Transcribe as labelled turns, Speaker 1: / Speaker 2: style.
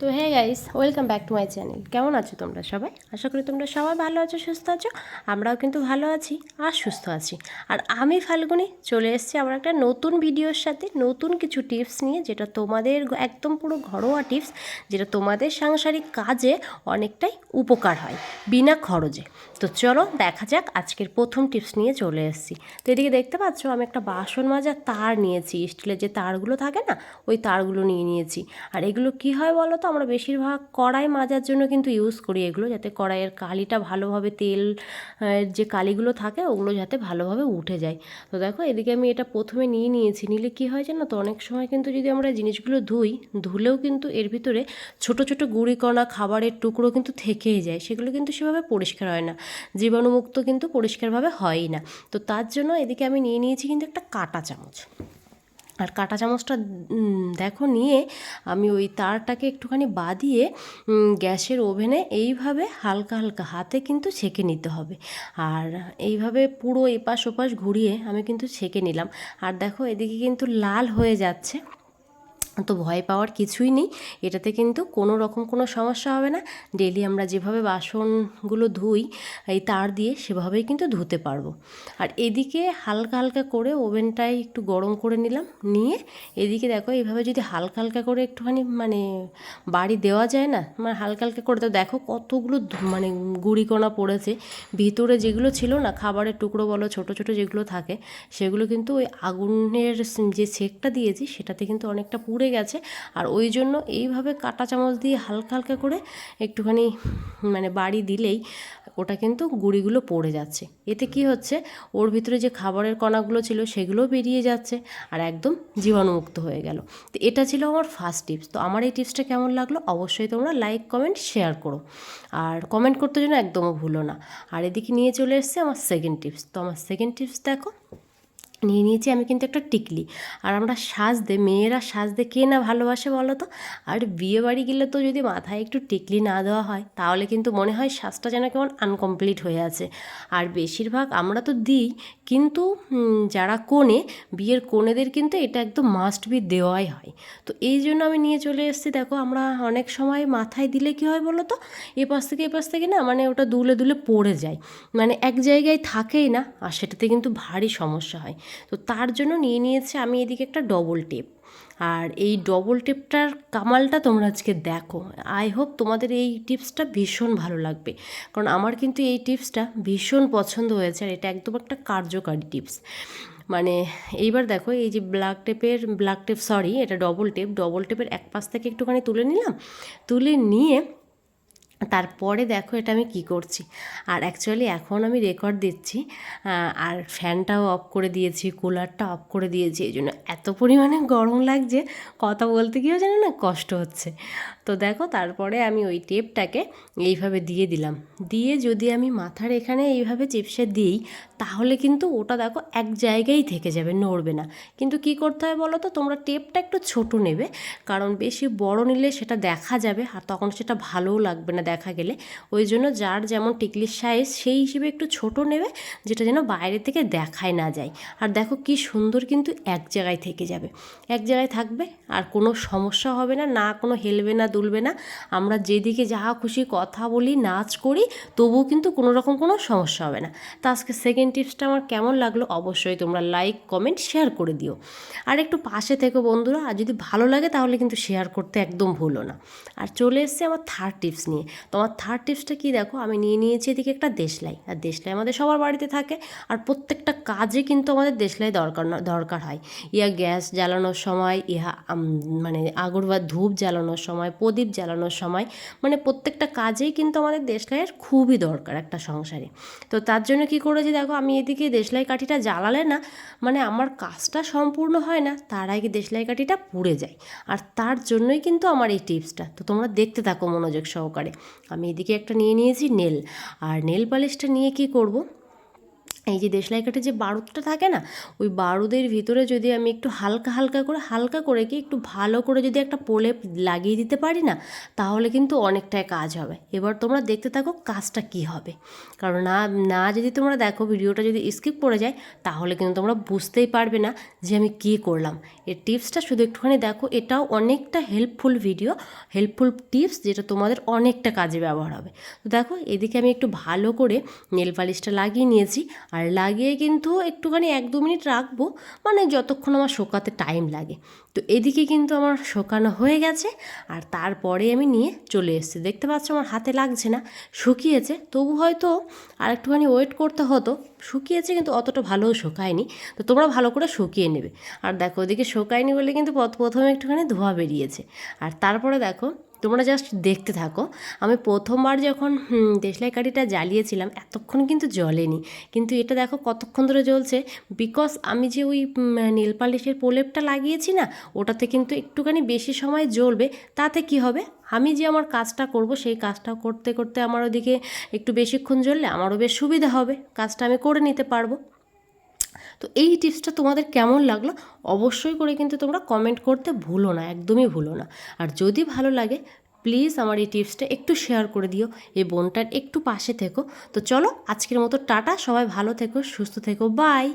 Speaker 1: তো hey guys welcome back to my channel কেমন আছো তোমরা সবাই? আশা করি তোমরা সবাই ভালো আছো, সুস্থ আছো। আমরাও কিন্তু ভালো আছি আর সুস্থ আছি। আর আমি ফাল্গুনি চলে এসেছি আমার একটা নতুন ভিডিওর সাথে, নতুন কিছু টিপস নিয়ে, যেটা তোমাদের একদম পুরো ঘরোয়া টিপস যেটা তোমাদের সাংসারিক কাজে অনেকটাই উপকার হয়, বিনা খরচে। তো চলো দেখা যাক আজকের প্রথম টিপস নিয়ে চলে এসেছি। তো এদিকে দেখতে পাচ্ছ আমি একটা বাসন মাজার তার নিয়েছি, স্টিলের যে তারগুলো থাকে না, ওই তারগুলো নিয়ে নিয়েছি। আর এগুলো কি হয় বলো তো? আমরা বেশিরভাগ কড়াই মাজার জন্য কিন্তু ইউজ করি এগুলো, যাতে কড়াইয়ের কালিটা ভালোভাবে তেল যে কালিগুলো থাকে ওগুলো যাতে ভালোভাবে উঠে যায়। তো দেখো এদিকে আমি এটা প্রথমে নিয়ে নিয়েছি। নিলে কি হয় জানো তো? অনেক সময় কিন্তু যদি আমরা জিনিসগুলো ধুই, ধুলেও কিন্তু এর ভিতরে ছোট ছোট গুঁড়িকণা খাবারের টুকরো কিন্তু থেকেই যায়। সেগুলো কিন্তু সেভাবে পরিষ্কার হয় না। জীবাণুমুক্ত কিন্তু পরিষ্কারভাবে হয়ই না। তো তার জন্য এদিকে আমি নিয়ে নিয়েছি কিন্তু একটা কাঁটা চামচ। আর কাঁটা চামচটা দেখো নিয়ে আমি ওই তারটাকে একটুখানি বাদিয়ে গ্যাসের ওভেনে এইভাবে হালকা হালকা হাতে কিন্তু ছেঁকে নিতে হবে। আর এইভাবে পুরো এপাশ ওপাশ ঘুরিয়ে আমি কিন্তু ছেঁকে নিলাম। আর দেখো এদিকে কিন্তু লাল হয়ে যাচ্ছে। তো ভয় পাওয়ার কিছুই নেই। এটাতে কিন্তু কোনো রকম কোনো সমস্যা হবে না। ডেলি আমরা যেভাবে বাসনগুলো ধুই, এই তার দিয়ে সেভাবেই কিন্তু ধুতে পারব। আর এদিকে হালকা হালকা করে ওভেনটাই একটু গরম করে নিলাম। নিয়ে এদিকে দেখো এইভাবে যদি হালকা হালকা করে একটুখানি মানে বাড়ি দেওয়া যায় না মানে হালকা হালকা করে তো দেখো কতগুলো মানে গুঁড়িকণা পড়েছে। ভিতরে যেগুলো ছিল না, খাবারের টুকরো বলো, ছোট ছোট যেগুলো থাকে, সেগুলো কিন্তু ওই আগুনের যে সেকটা দিয়েছি, সেটাতে কিন্তু অনেকটা পুড়ে গেছে। আর ওই জন্য এইভাবে কাঁটা চামচ দিয়ে হালকা হালকা করে একটুখানি মানে বাড়ি দিলেই ওটা কিন্তু গুঁড়িগুলো পড়ে যাচ্ছে। এতে কি হচ্ছে? ওর ভিতরে যে খাবারের কণাগুলো ছিল সেগুলোও বেরিয়ে যাচ্ছে আর একদম জীবাণুমুক্ত হয়ে গেল। তো এটা ছিল আমার ফার্স্ট টিপস তো আমার এই টিপসটা কেমন লাগল? অবশ্যই তোমরা লাইক কমেন্ট শেয়ার করো। আর কমেন্ট করতে যেন একদমও ভুলো না। আর এদিকে নিয়ে চলে এসছে আমার সেকেন্ড টিপস তো আমার সেকেন্ড টিপস দেখো। নিয়ে নিয়েছি, আমি কিন্তু একটা টিকলি। আর আমরা সাজতে, মেয়েরা সাজতে কে না ভালোবাসে বলো তো? আর বিয়ে বাড়ি গেলে তো যদি মাথায় একটু টিকলি না দেওয়া হয়, তাহলে কিন্তু মনে হয় সাজটা যেন কেমন আনকমপ্লিট হয়ে আছে। আর বেশিরভাগ আমরা তো দিই, কিন্তু যারা কোণে বিয়ের কোণেদের কিন্তু এটা একদম মাস্ট বি দেওয়াই হয়। তো এই জন্য আমি নিয়ে চলে এসেছি, দেখো আমরা অনেক সময় মাথায় দিলে কি হয় বলো তো? এপাশ থেকে এপাশ থেকে না মানে ওটা দুলে দুলে পড়ে যায়। মানে এক জায়গায় থাকেই না, আর সেটাতে কিন্তু ভারী সমস্যা হয়। তো তার জন্য নিয়ে নিয়েছে আমি এদিকে একটা ডবল টেপ আর এই ডবল টেপটার কামালটা তোমরা আজকে দেখো। আই হোপ তোমাদের এই টিপসটা ভীষণ ভালো লাগবে। কারণ আমার কিন্তু এই টিপসটা ভীষণ পছন্দ হয়েছে আর এটা একদম একটা কার্যকারী টিপস মানে এইবার দেখো, এই যে ব্ল্যাক টেপের ব্ল্যাক টেপ সরি এটা ডবল টেপ ডবল টেপের এক পাশ থেকে একটুখানি তুলে নিলাম। তুলে নিয়ে তারপরে দেখো এটা আমি কি করছি। আর অ্যাকচুয়ালি এখন আমি রেকর্ড দিচ্ছি আর ফ্যানটাও অফ করে দিয়েছি কুলারটা অফ করে দিয়েছি, এই জন্য এত পরিমাণে গরম লাগছে, কথা বলতে গিয়েও জানো না কষ্ট হচ্ছে। তো দেখো তারপরে আমি ওই টেপটাকে এইভাবে দিয়ে দিলাম। দিয়ে যদি আমি মাথার এখানে এইভাবে চিপসে দিই, তাহলে কিন্তু ওটা দেখো এক জায়গায় থেকে যাবে, নড়বে না। কিন্তু কি করতে হয় বলো তো? তোমরা টেপটা একটু ছোট নেবে, কারণ বেশি বড় নিলে সেটা দেখা যাবে, আর তখন সেটা ভালোও লাগবে না দেখা গেলে। ওই জন্য যার যেমন টিকলির সাইজ সেই হিসেবে একটু ছোট নেবে, যেটা যেন বাইরে থেকে দেখায় না যায়। আর দেখো কি সুন্দর কিন্তু এক জায়গায় থেকে যাবে। এক জায়গায় থাকবে, আর কোনো সমস্যা হবে না না কোনো হেলবে না, দুলবে না। আমরা যেদিকে যাহা খুশি কথা বলি, নাচ করি, তবুও কিন্তু কোনো রকম কোনো সমস্যা হবে না। তা আজকে সেকেন্ড টিপসটা আমার কেমন লাগল অবশ্যই তোমরা লাইক কমেন্ট শেয়ার করে দিও। আর একটু পাশে থেকো বন্ধুরা, আর যদি ভালো লাগে তাহলে কিন্তু শেয়ার করতে একদম ভুলো না। আর চলে এসছে আমার থার্ড টিপস নিয়ে। তো আমার থার্ড টিপসটা কি দেখো? আমি নিয়ে নিয়েছি এদিকে একটা দেশলাই। আর দেশলাই আমাদের সবার বাড়িতে থাকে, আর প্রত্যেকটা কাজে কিন্তু আমাদের দেশলাই দরকার দরকার হয়। ইয়া গ্যাস জ্বালানোর সময়, ইহা মানে আগর বা ধূপ জ্বালানোর সময়, প্রদীপ জ্বালানোর সময় মানে প্রত্যেকটা কাজেই কিন্তু আমাদের দেশলাইয়ের খুবই দরকার একটা সংসারে। তো তার জন্য কি করেছি দেখো, আমি এদিকে দেশলাই কাঠিটা জ্বালালে না মানে আমার কাজটা সম্পূর্ণ হয় না, তার আগে দেশলাই কাঠিটা পুড়ে যায়। আর তার জন্যই কিন্তু আমার এই টিপসটা তো তোমরা দেখতে থাকো মনোযোগ সহকারে। আমি এদিকে একটা নিয়ে নিয়েছি নেল। আর নেল পালিশটা নিয়ে কি করব? এই যে দেশলাই কাঠে যে বারুদটা থাকে না, ওই বারুদের ভিতরে যদি আমি একটু হালকা হালকা করে হালকা করে কি একটু ভালো করে যদি একটা প্রলেপ লাগিয়ে দিতে পারি না, তাহলে কিন্তু অনেকটাই কাজ হবে। এবার তোমরা দেখতে থাকো কাজটা কি হবে। কারণ না না যদি তোমরা দেখো ভিডিওটা যদি স্কিপ করে যায়, তাহলে কিন্তু তোমরা বুঝতেই পারবে না যে আমি কী করলাম। এর টিপসটা শুধু একটুখানি দেখো, এটাও অনেকটা হেল্পফুল ভিডিও হেল্পফুল টিপস যেটা তোমাদের অনেকটা কাজে ব্যবহার হবে। তো দেখো, এদিকে আমি একটু ভালো করে নেল পালিশটা লাগিয়ে নিয়েছি আর লাগিয়ে কিন্তু একটুখানি এক দু মিনিট রাখব। মানে যতক্ষণ আমার শোকাতে টাইম লাগে। তো এদিকে কিন্তু আমার শুকানো হয়ে গেছে। আর তারপরে আমি নিয়ে চলে এসেছি। দেখতে পাচ্ছ আমার হাতে লাগছে না। শুকিয়েছে। তবু হয়তো আর একটুখানি ওয়েট করতে হতো। শুকিয়েছে কিন্তু অতটা ভালোও শুকায়নি। তো তোমরা ভালো করে শুকিয়ে নেবে। আর দেখো, ওদিকে শুকায়নি বলে কিন্তু প্রথমে একটুখানি ধোয়া বেরিয়েছে। আর তারপরে দেখো তোমরা জাস্ট দেখতে থাকো। আমি প্রথমবার যখন দেশলাই কাঠিটা জ্বালিয়েছিলাম, এতক্ষণ কিন্তু জ্বলেনি। কিন্তু এটা দেখো কতক্ষণ ধরে জ্বলছে। বিকজ আমি যে ওই নীল পালিশের প্রলেপটা লাগিয়েছি না, ওটাতে কিন্তু একটুখানি বেশি সময় জ্বলবে, তাতে কি হবে? আমি যে আমার কাজটা করব, সেই কাজটা করতে করতে আমার ওদিকে একটু বেশিক্ষণ জ্বললে আমারও বেশ সুবিধা হবে। কাজটা আমি করে নিতে পারব। তো এই টিপসটা তোমাদের কেমন লাগল? অবশ্যই করে কিন্তু তোমরা কমেন্ট করতে ভুলো না, একদমই ভুলো না। আর যদি ভালো লাগে প্লিজ আমার এই টিপসটা একটু শেয়ার করে দিও, এই বোনটার একটু পাশে থেকো। তো চলো, আজকের মতো টাটা, সবাই ভালো থেকো, সুস্থ থেকো বাই